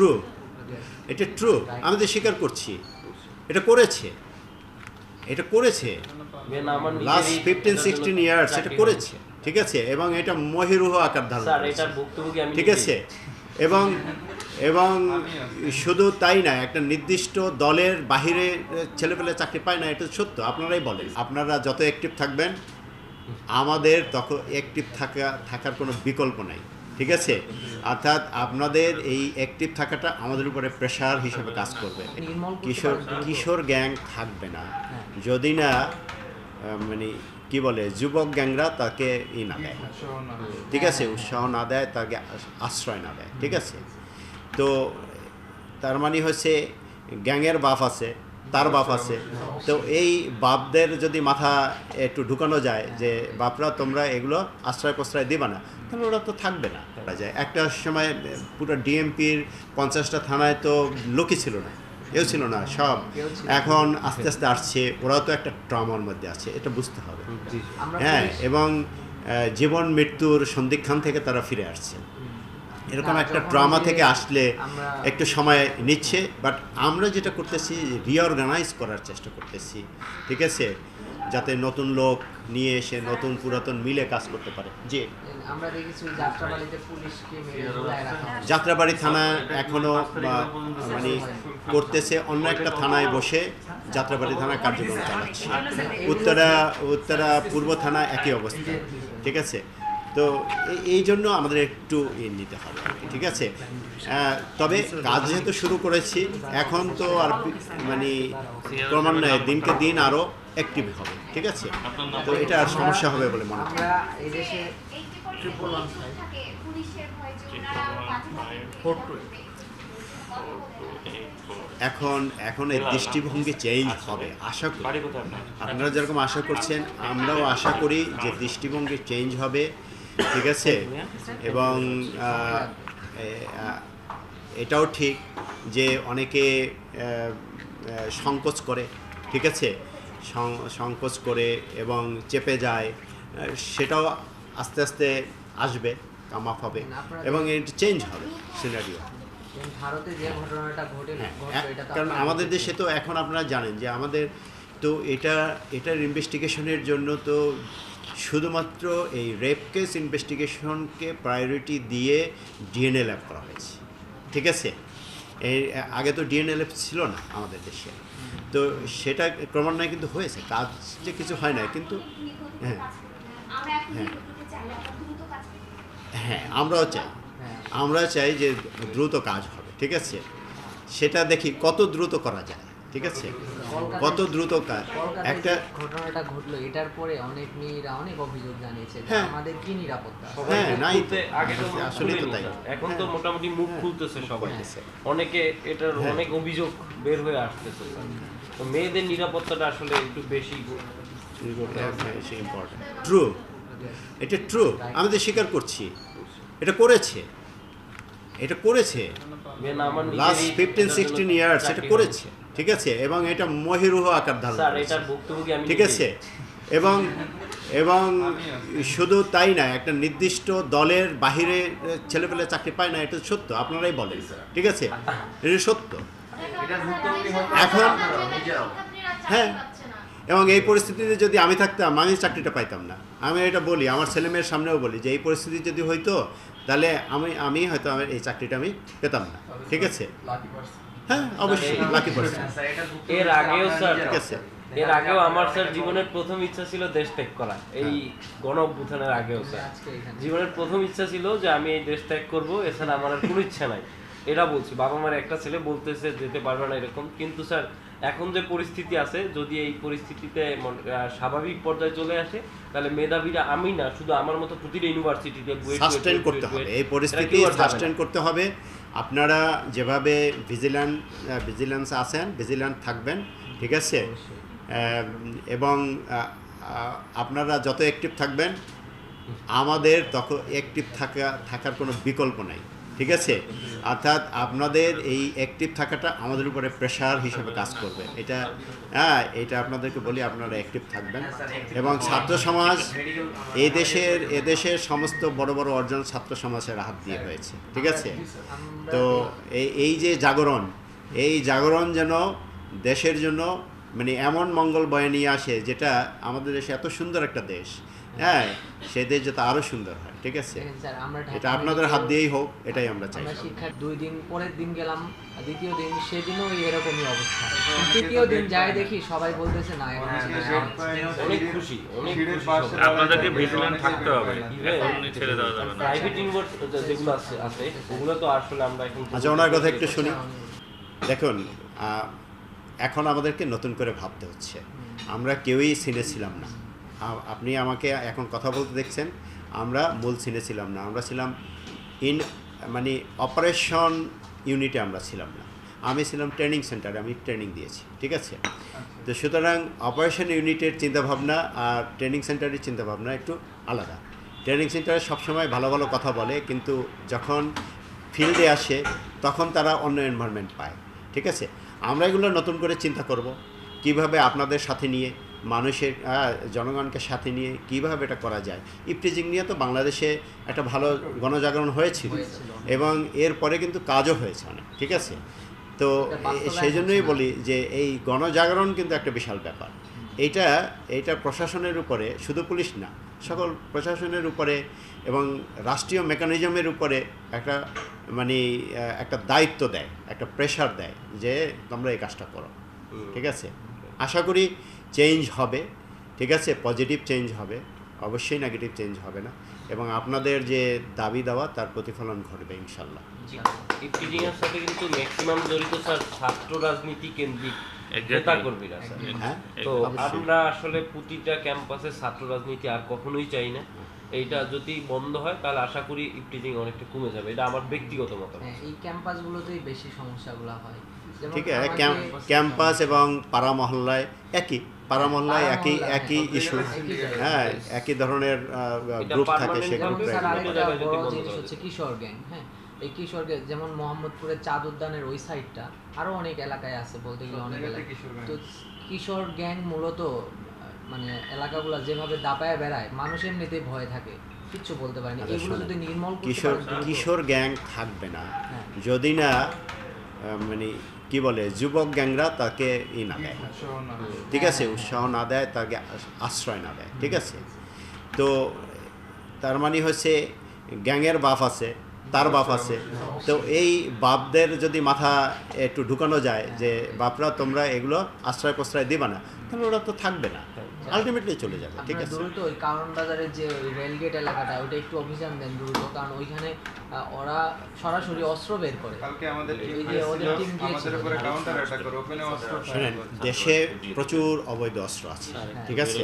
True এটা true আমি তো স্বীকার করছি। এটা করেছে। এটা করেছে। লাস্ট ফিফটিন সিক্সটিন ইয়ার্স এটা করেছে। ঠিক আছে? এবং এটা মহিরুহ আকার ধারণ ঠিক আছে? এবং এবং শুধু তাই না একটা নির্দিষ্ট দলের বাহিরে ছেলেপেলে চাকরি পায় না এটা সত্য। আপনারাই বলেন। আপনারা যত অ্যাক্টিভ থাকবেন আমাদের তখন অ্যাক্টিভ থাকা থাকার কোনো বিকল্প নাই। ঠিক আছে? অর্থাৎ আপনাদের এই অ্যাক্টিভ থাকাটা আমাদের উপরে প্রেশার হিসেবে কাজ করবে। কিশোর কিশোর গ্যাং থাকবে না। হ্যাঁ। যদি না মানে কি বলে যুবক গ্যাংরা তাকে ই না দেয়। ঠিক আছে উৎসাহ না দেয় তাকে আশ্রয় না দেয়। ঠিক আছে? তো তার মানে হচ্ছে গ্যাংয়ের বাপ আছে তার বাপ আছে। তো এই বাপদের যদি মাথা একটু ঢুকানো যায় যে বাপরা তোমরা এগুলো আশ্রয় প্রশ্রয় দিবা না। তাহলে ওরা তো থাকবে না করা যায়। একটা সময় পুরো ডিএমপির পঞ্চাশটা থানায় তো লোকই ছিল না কেউ ছিল না সব। এখন আস্তে আস্তে আসছে ওরাও তো একটা ট্রমার মধ্যে আছে এটা বুঝতে হবে। হ্যাঁ এবং জীবন মৃত্যুর সন্ধিক্ষণ থেকে তারা ফিরে আসছে। এরকম একটা ড্রামা থেকে আসলে একটু সময় নিচ্ছে বাট আমরা যেটা করতেছি রিঅর্গানাইজ করার চেষ্টা করতেছি ঠিক আছে? যাতে নতুন লোক নিয়ে এসে নতুন পুরাতন মিলে কাজ করতে পারে। জি। ঝুলায় রাখা হয়। যাত্রাবাড়ি থানা এখনও বা, মানে করতেছে অন্য একটা থানায় বসে যাত্রাবাড়ি থানা কার্যক্রম চালাচ্ছে। উত্তরা উত্তরা পূর্ব থানা একই অবস্থা ঠিক আছে? তো এই- এই জন্য আমাদের একটু ই নিতে হবে ঠিক আছে? তবে কাজ যেহেতু শুরু করেছি এখন তো আর মানে ক্রমান্বয়ে দিনকে দিন আরও অ্যাক্টিভ হবে ঠিক আছে? তো এটা আর সমস্যা হবে বলে মনে হয়। এই দেশে ট্রিপল ওয়ান থাকে পুলিশের ভয় যে ওনারা বাজে এখন এখন এই দৃষ্টিভঙ্গি চেঞ্জ হবে আশা করি। আপনার? যেরকম আশা করছেন আমরাও আশা করি যে দৃষ্টিভঙ্গি চেঞ্জ হবে ঠিক আছে? এবং এটাও ঠিক যে অনেকে সংকোচ করে ঠিক আছে? সংকোচ করে এবং চেপে যায় সেটাও আস্তে আস্তে আসবে কামাপ হবে এবং এটা চেঞ্জ হবে সিনারিও ভারতে যে ঘটনাটা ঘটে হ্যাঁ, কারণ আমাদের দেশে তো এখন আপনারা জানেন যে আমাদের তো এটা এটার ইনভেস্টিগেশনের জন্য তো শুধুমাত্র এই রেপ কেস ইনভেস্টিগেশনকে প্রায়োরিটি দিয়ে ডিএনএ ল্যাব করা হয়েছে। ঠিক আছে? এর আগে তো ডিএনএলএফ ছিল না আমাদের দেশে তো সেটা ক্রমান্বয়ে কিন্তু হয়েছে কাজ যে কিছু হয় না কিন্তু হ্যাঁ হ্যাঁ। হ্যাঁ আমরাও চাই হ্যাঁ। আমরা চাই যে দ্রুত কাজ হবে ঠিক আছে সেটা দেখি কত দ্রুত করা যায় ঠিক আছে? কত দ্রুত কাজ একটা ঘটনাটা ঘটলো এটার পরে অনেক মেয়েরা অনেক অভিযোগ জানিয়েছে হ্যাঁ। আমাদের কি নিরাপত্তা? হ্যাঁ, নাই তো। আগে তো মুখ আসলেই তো তাই। এখন তো হ্যাঁ। মোটামুটি মুখ খুলতেছে সবাই। অনেকে এটার হ্যাঁ। অনেক অভিযোগ বের হয়ে আসতেছে। তো মেয়েদের নিরাপত্তাটা আসলে একটু বেশি ট্রু এটা ট্রু আমি তো স্বীকার করছি। এটা করেছে। এটা করেছে। লাস্ট ফিফটিন সিক্সটিন ইয়ার্স এটা করেছে। ঠিক আছে? এবং এটা মহিরুহ আকার ধারণ ঠিক আছে? এবং এবং শুধু তাই না একটা নির্দিষ্ট দলের বাহিরে ছেলেপেলে চাকরি পায় না এটা সত্য। আপনারাই বলেন। ঠিক আছে? এটা সত্য। এখন হ্যাঁ। এবং এই পরিস্থিতিতে যদি আমি থাকতাম আমি চাকরিটা পাইতাম না। আমি এটা বলি আমার ছেলে মেয়ের সামনেও বলি যে এই পরিস্থিতি যদি হইতো তাহলে আমি আমি হয়তো আমার এই চাকরিটা আমি পেতাম না। ঠিক আছে? হ্যাঁ অবশ্যই লাকি পার্সন এর আগেও স্যার ঠিক আছে। এর আগেও আমার স্যার জীবনের প্রথম ইচ্ছা ছিল দেশ ত্যাগ করা এই গণ অভ্যুত্থানের আগেও স্যার। জীবনের প্রথম ইচ্ছা ছিল যে আমি এই দেশ ত্যাগ করব এছাড়া আমার আর কোনো ইচ্ছা নাই। এটা বলছি বাবা মার একটা ছেলে বলতেছে যেতে পারবে না এরকম। কিন্তু স্যার এখন যে পরিস্থিতি আছে যদি এই পরিস্থিতিতে স্বাভাবিক পর্যায়ে চলে আসে তাহলে মেধাবীরা আমি না শুধু আমার মতো প্রতিটা ইউনিভার্সিটিতে সাস্টেন করতে হবে। এই পরিস্থিতি সাস্টেন করতে হবে। আপনারা যেভাবে ভিজিল্যান্ট ভিজিল্যান্স আছেন ভিজিল্যান্ট থাকবেন ঠিক আছে? এবং আপনারা যত অ্যাক্টিভ থাকবেন আমাদের তখন অ্যাক্টিভ থাকা থাকার কোনো বিকল্প নাই। ঠিক আছে? অর্থাৎ আপনাদের এই অ্যাক্টিভ থাকাটা আমাদের উপরে প্রেশার হিসেবে কাজ করবে। এটা হ্যাঁ এটা আপনাদেরকে বলি, আপনারা অ্যাক্টিভ থাকবেন। এবং ছাত্র সমাজ এই দেশের এদেশের সমস্ত বড় বড় অর্জন ছাত্র সমাজের হাত দিয়ে হয়েছে। ঠিক আছে? তো এই এই যে জাগরণ, এই জাগরণ যেন দেশের জন্য মানে এমন মঙ্গল বয়ে নিয়ে আসে, যেটা আমাদের দেশে এত সুন্দর একটা দেশ হ্যাঁ সে দেশ যাতে আরও সুন্দর হয় ঠিক আছে? দেখেন স্যার আমরা ঢাকা এটা আপনাদের হাত দিয়েই হোক এটাই আমরা চাই আমরা শিক্ষা দুই দিন পরের দিন গেলাম দ্বিতীয় দিন সেদিনও এরকমই অবস্থা। তৃতীয় দিন যাই দেখি সবাই বলতেছে না অনেক খুশি। আপনাদেরকে ভিজিল্যান্ট থাকতে হবে। ছেড়ে দেওয়া যাবে না। প্রাইভেট ইউনিভার্সিটি যেগুলো আছে আছে ওগুলো তো আসলে আমরা এখন আচ্ছা ওনার কথা একটু শুনি। দেখুন আহ, এখন আমাদেরকে নতুন করে ভাবতে হচ্ছে। আমরা কেউই সিনে ছিলাম না। আপনি আমাকে এখন কথা বলতে দেখছেন আমরা মূল সিনে ছিলাম না আমরা ছিলাম ইন মানে অপারেশন ইউনিটে আমরা ছিলাম না। আমি ছিলাম ট্রেনিং সেন্টারে আমি ট্রেনিং দিয়েছি ঠিক আছে? তো সুতরাং অপারেশন ইউনিটের চিন্তাভাবনা আর ট্রেনিং সেন্টারের চিন্তাভাবনা একটু আলাদা। ট্রেনিং সেন্টারে সবসময় ভালো ভালো কথা বলে কিন্তু যখন ফিল্ডে আসে তখন তারা অন্য এনভায়রনমেন্ট পায় ঠিক আছে? আমরা এগুলো নতুন করে চিন্তা করব কীভাবে আপনাদের সাথে নিয়ে মানুষের জনগণকে সাথে নিয়ে কীভাবে এটা করা যায়। ইফটিজিং নিয়ে তো বাংলাদেশে একটা ভালো গণজাগরণ হয়েছিল। এবং এরপরে কিন্তু কাজও হয়েছে অনেক ঠিক আছে? তো সেই জন্যই বলি যে এই গণজাগরণ কিন্তু একটা বিশাল ব্যাপার। এইটা এইটা প্রশাসনের উপরে শুধু পুলিশ না সকল প্রশাসনের উপরে এবং রাষ্ট্রীয় মেকানিজমের উপরে একটা মানে একটা দায়িত্ব দেয় একটা প্রেশার দেয় যে তোমরা এই কাজটা করো ঠিক আছে? আশা করি চেঞ্জ হবে ঠিক আছে? পজিটিভ চেঞ্জ হবে অবশ্যই নেগেটিভ চেঞ্জ হবে না। এবং আপনাদের যে দাবি দেওয়া তার প্রতিফলন ঘটবে ইনশাল্লাহ সাথে কিন্তু ম্যাক্সিমাম জড়িত স্যার ছাত্র রাজনীতি কেন্দ্রিক. স্যার। হ্যাঁ? তো আমরা আসলে প্রতিটা ক্যাম্পাসে ছাত্র রাজনীতি আর কখনোই চাই না। এইটা যদি বন্ধ হয় তাহলে আশা করি ইফটিজিং অনেকটা কমে যাবে। এটা আমার ব্যক্তিগত মতামত। হ্যাঁ, এই ক্যাম্পাসগুলোতেই বেশি সমস্যাগুলো হয়। ঠিক আছে ক্যাম্পাস এবং পাড়া মহল্লায় একই। পাড়া মহল্লায় একই একই ইস্যু হ্যাঁ একই ধরনের গ্রুপ থাকে সে গ্রুপে কিশোর গ্যাং হ্যাঁ এই কিশোর যেমন মোহাম্মদপুরের চাঁদ উদ্যানের ওই সাইডটা আরও অনেক এলাকায় আছে বলতে গেলে অনেক এলাকায়। তো কিশোর গ্যাং মূলত মানে এলাকাগুলো যেভাবে দাপায় বেড়ায় মানুষ এমনিতেই ভয় থাকে। কিচ্ছু বলতে পারেনি আচ্ছা, এগুলো যদি নির্মল কিশোর কিশোর গ্যাং থাকবে না। হ্যাঁ। যদি না আহ, মানে কি বলে, যুবক গ্যাংরা তাকে ই না দেয়। ঠিক আছে, উৎসাহ না দেয়, তাকে আশ্রয় না দেয়। ঠিক আছে? তো তার মানে হচ্ছে গ্যাংয়ের বাপ আছে, তার বাপ আছে। তো এই বাপদের যদি মাথা একটু ঢুকানো যায় যে, বাপরা তোমরা এগুলো আশ্রয় প্রশ্রয় দিবা না, তাহলে ওরা তো থাকবে না। আলটিমেটলি চলে যাবে ঠিক আছে। দ্রুত ওই কারণ বাজারের যে ওই রেলগেট এলাকাটা ওটা একটু অভিযান দেন দ্রুত কারণ ওইখানে ওরা সরাসরি অস্ত্র বের করে। কালকে আমাদের এই টিম যে ওদের টিম গিয়েছিল। আমাদের উপরে কাউন্টার অ্যাটাক করে ওখানে অস্ত্র শুনেন দেশে প্রচুর অবৈধ অস্ত্র আছে ঠিক আছে?